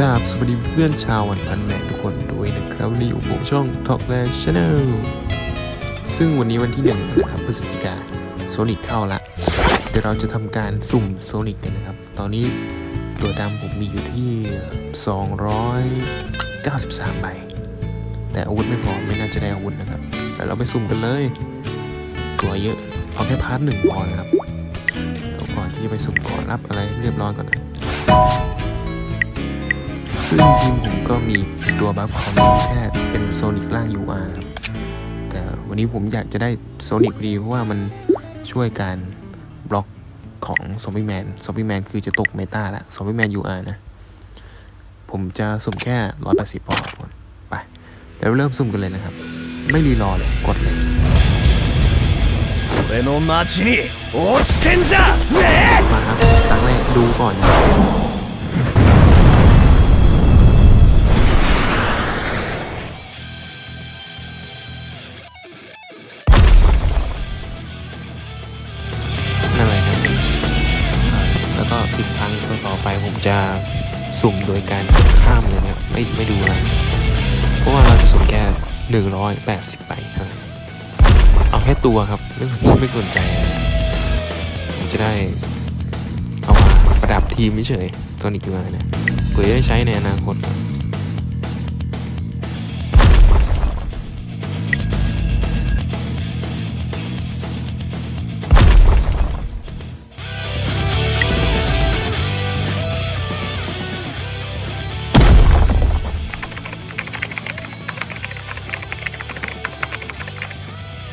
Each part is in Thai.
ราบสวัสดีเพื่อนชาววันพันแมนทุกคนด้วยนะครับวันนี้อยู่ผมช่อง Talk Land Channel ซึ่งวันนี้วันที่หนึ่งนะครับพฤศจิกาโซนิกเข้าละเดี๋ยวเราจะทำการสุ่มโซนิกกันนะครับ ตอนนี้ตัวดำผมมีอยู่ที่ 293 ใบ แต่อาวุธไม่พอไม่น่าจะได้อาวุธนะครับ แต่เราไปสุ่มกันเลย ตัวเยอะเอาแค่พาร์ทหนึ่งพอนะครับเดี๋ยวก่อนที่จะไปสุ่มขอรับอะไรเรียบร้อยก่อนนะ ซึ่งทีมผมก็มีตัวบัฟของมันแค่เป็นโซนิกล่าง UR ครับ แต่วันนี้ผมอยากจะได้โซนิกดีเพราะว่ามันช่วยการบล็อกของซอมบี้แมน ซอมบี้แมนคือจะตกเมตาละซอมบี้แมน UR นะ ผมจะสุ่มแค่ 180พอครับคนไปแล้วเริ่มสุ่มกันเลยนะครับ ไม่รีรอเลย กดเลยเซโนมาชี่นี่โอสเทนเซมาครับตั้งแรกดูก่อนนะ 10 ครั้งต่อไปผมจะสุ่มโดยการข้ามเลยนะครับไม่ไม่ดูนะเพราะว่าเราจะสุ่มแค่180ใบเท่านั้นเอาแค่ตัวครับไม่ไม่สนใจผมจะได้เอามาประดับทีมเฉยตอนอีกมานะเผื่อได้ใช้ในอนาคตครับ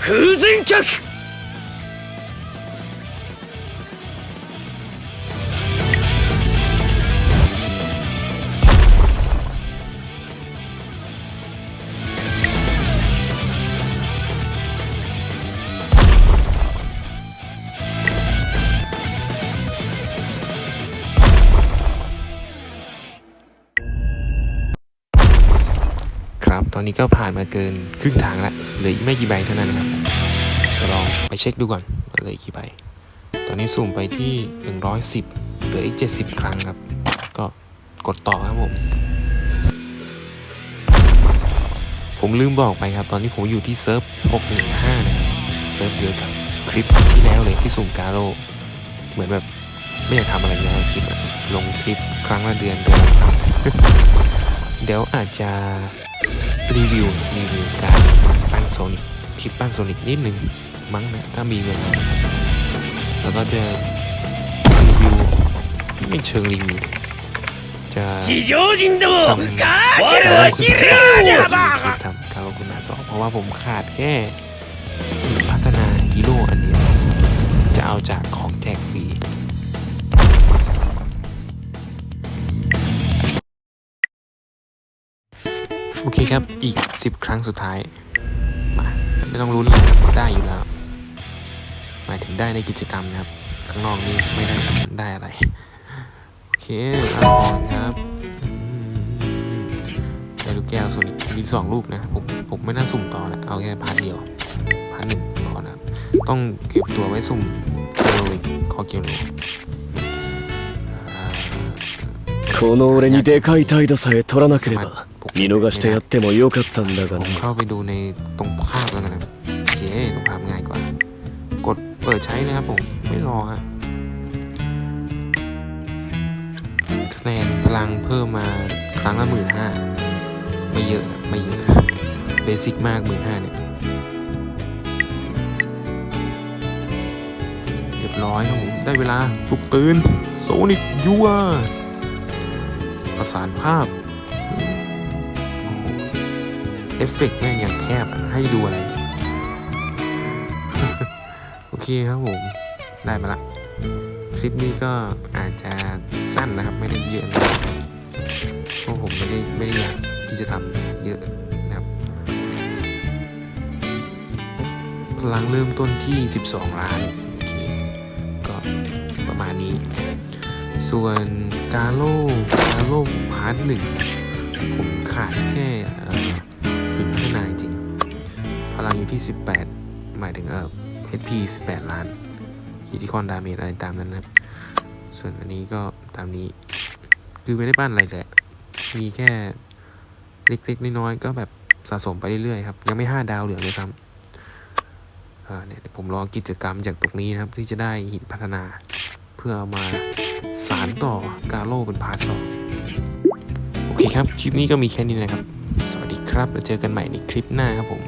風神客 ตอนนี้ก็ผ่านมาเกินครึ่งทางแล้วเหลืออีกไม่กี่ใบเท่านั้นครับเดี๋ยวลองไปเช็คดูก่อนว่าเหลือกี่ใบ ตอนนี้สุ่มไปที่ 110 เหลืออีก 70 ครั้งครับ ก็กดต่อครับผม ผมลืมบอกไปครับ ตอนนี้ผมอยู่ที่เซิร์ฟ 615 นะครับ เซิร์ฟเดียวกับคลิปที่แล้วเลยที่สุ่มกาโล เหมือนแบบไม่อยากทำอะไรแล้วคลิปลงคลิปครั้งละเดือนเดือนละครั้งเดี๋ยวอาจจะ รีวิวรีวิวการปั้นโซนิกคลิปปั้นโซนิกนิดนึงมั้งนะถ้ามีเงินแล้วก็จะรีวิวไม่เชิงรีวิวจะทำการคุณสาจะทำกาคุณสอบเพราะว่าผมขาดแค่พัฒนาฮีโร่อันเดียวจะเอาจากของแจกฟรี โอเคครับ อีก 10 ครั้งสุดท้าย มา ไม่ต้องรุ้นเลยครับได้อยู่แล้ว หมายถึงได้ในกิจกรรมนะครับ ข้างนอกนี่ไม่ได้ได้อะไร โอเคลาก่อนครับอืมได้ลูกแก้วส่วนอีกมีสองรูปนะ ผมผมไม่น่าสุ่มต่อนะ เอาแค่พาร์ทเดียว พาร์ทหนึ่งพอนะครับ ต้องเก็บตัวไว้สุ่มเกลอีกคอเกลเลยอ่า この俺にでかい態度さえ取らなければ 見逃してやってもよかったんだ ผ が ม な เข้าไปดูในตรงภาพแล้วกันนะโอเคตรงภาพง่ายกว่า กดเปิดใช้เลยครับผม ไม่รอฮะคะแนนพลังเพิ่มมาครั้งละหมื่นห้าไม่เยอะครับไม่เยอะเบสิกมากหมื่นห้าเนี่ย เรียบร้อยครับผม ได้เวลาปลุกตื่นโซนิกยัวประสานภาพ โอ้โห เอฟเฟกต์แม่งอย่างแคบให้ดูอะไร โอเคครับผม ได้มาละ คลิปนี้ก็อาจจะสั้นนะครับ ไม่ได้เยอะนะเพราะผมไม่ได้ไม่ได้อยากที่จะทำเยอะนะครับพลังเริ่มต้นที่ 12 ล้านโอเคก็ประมาณนี้ ส่วนกาโลกาโลพาร์ทหนึ่งผมขาดแค่ พลังอยู่ที่ 18 หมายถึงเอ่อ HP 18 ล้านคิติคอนดาเมจอะไรตามนั้นนะครับ ส่วนอันนี้ก็ตามนี้ คือไม่ได้ปั้นอะไรเลยมีแค่เล็กๆ น้อยๆ ก็แบบสะสมไปเรื่อยๆครับ ยังไม่ห้าดาวเหลืองเลยซ้ำอ่าเนี่ยผมรอกิจกรรมจากตรงนี้นะครับ ที่จะได้หินพัฒนา เพื่อเอามาสารต่อกาโลเป็นพาร์ทสองโอเคครับ คลิปนี้ก็มีแค่นี้นะครับ สวัสดีครับ แล้วเจอกันใหม่ในคลิปหน้าครับผม